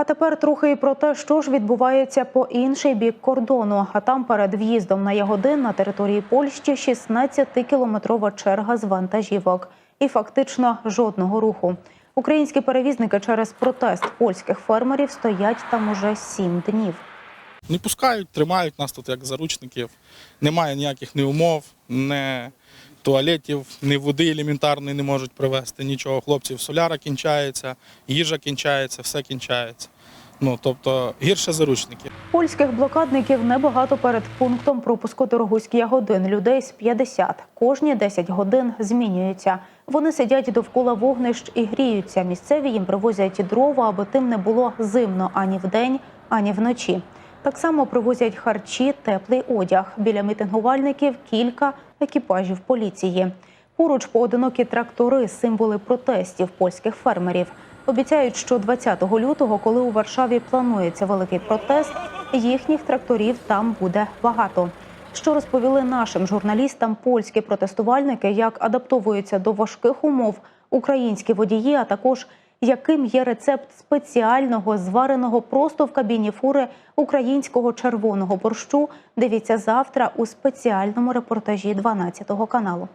А тепер трохи і про те, що ж відбувається по інший бік кордону. А там перед в'їздом на Ягодин на території Польщі 16-кілометрова черга з вантажівок. І фактично жодного руху. Українські перевізники через протест польських фермерів стоять там уже сім днів. Не пускають, тримають нас тут як заручників. Немає ніяких ні умов, ні туалетів, ні води елементарної не можуть привезти, нічого. Хлопців соляра кінчається, їжа кінчається, все кінчається. Ну, тобто гірше заручників. Польських блокадників небагато перед пунктом пропуску Дорогуський Ягодин. Людей з 50. Кожні 10 годин змінюються. Вони сидять довкола вогнищ і гріються. Місцеві їм привозять дрова, аби тим не було зимно ані вдень, ані вночі. Так само привозять харчі, теплий одяг. Біля мітингувальників кілька екіпажів поліції. Поруч поодинокі трактори, символи протестів польських фермерів. Обіцяють, що 20 лютого, коли у Варшаві планується великий протест, їхніх тракторів там буде багато. Що розповіли нашим журналістам польські протестувальники, як адаптовуються до важких умов українські водії, а також яким є рецепт спеціального звареного просто в кабіні фури українського червоного борщу. Дивіться завтра у спеціальному репортажі 12 каналу.